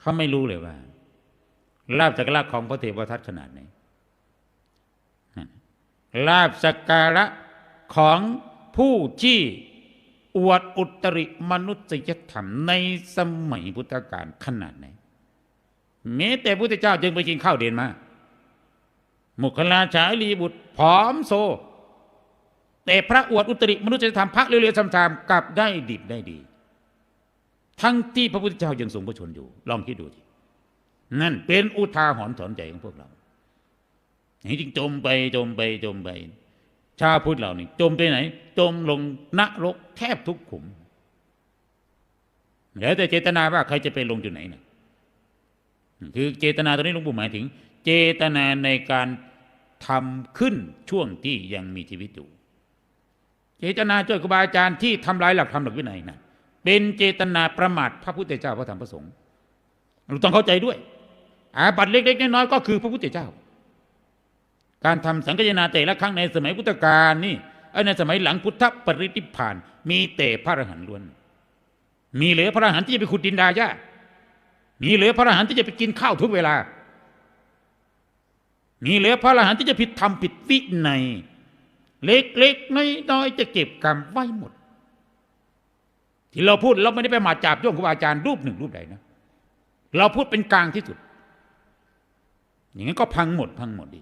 เขาไม่รู้เลยว่าลาบสักการะของพระเทวทัตขนาดไหนลาบสักการะของผู้ที่อวดอุตริมนุษยธรรมในสมัยพุทธกาลขนาดไหนแม้แต่พุทธเจ้าจึงไปกินข้าวเด่นมามุขลาชาลีบุตรผอมโซ แต่พระอวดอุตริมนุษยธรรมพระเรียวๆซ้ำๆกลับได้ดิบได้ดี ทั้งที่พระพุทธเจ้ายังทรงพระชนอยู่ ลองคิดดูทีนั่นเป็นอุทาหรณ์สอนใจของพวกเรานี่จึงจมไปจมไปจมไป ชาพุทธเรานี่จมไปไหน จมลงนรกแทบทุกขุมแล้วแต่เจตนาว่าใครจะไปลงจุดไหนนะคือเจตนาตรงนี้หลวงปู่หมายถึง เจตนาในการทำขึ้นช่วงที่ยังมีชีวิตอยู่ เจตนาช่วยครูบาอาจารย์ที่ทำลายหลักธรรมหลักวินัยนะ เป็นเจตนาประมาทพระพุทธเจ้าพระธรรมพระสงฆ์เราต้องเข้าใจด้วยอาบัตเล็กๆน้อยๆก็คือพระพุทธเจ้า การทำสังฆยนาแต่ละครั้งในสมัยพุทธกาลนี่ไอ้ในสมัยหลังพุทธปรินิพาน มีแต่พระอรหันต์ล้วน มีเหลือพระอรหันต์ที่จะไปขุดดินดาหญ้ามีเหลือพระอรหันต์ที่จะไปกินข้าวทุกเวลา มีเหลือพระอรหันต์ที่จะผิดธรรมผิดวินัยเล็กๆน้อยๆจะเก็บกรรมไว้หมด ที่เราพูดเราไม่ได้ไปมาจับย่องครูบาอาจารย์รูปหนึ่งรูปใดนะ เราพูดเป็นกลางที่สุด อย่างนั้นก็พังหมดพังหมดดี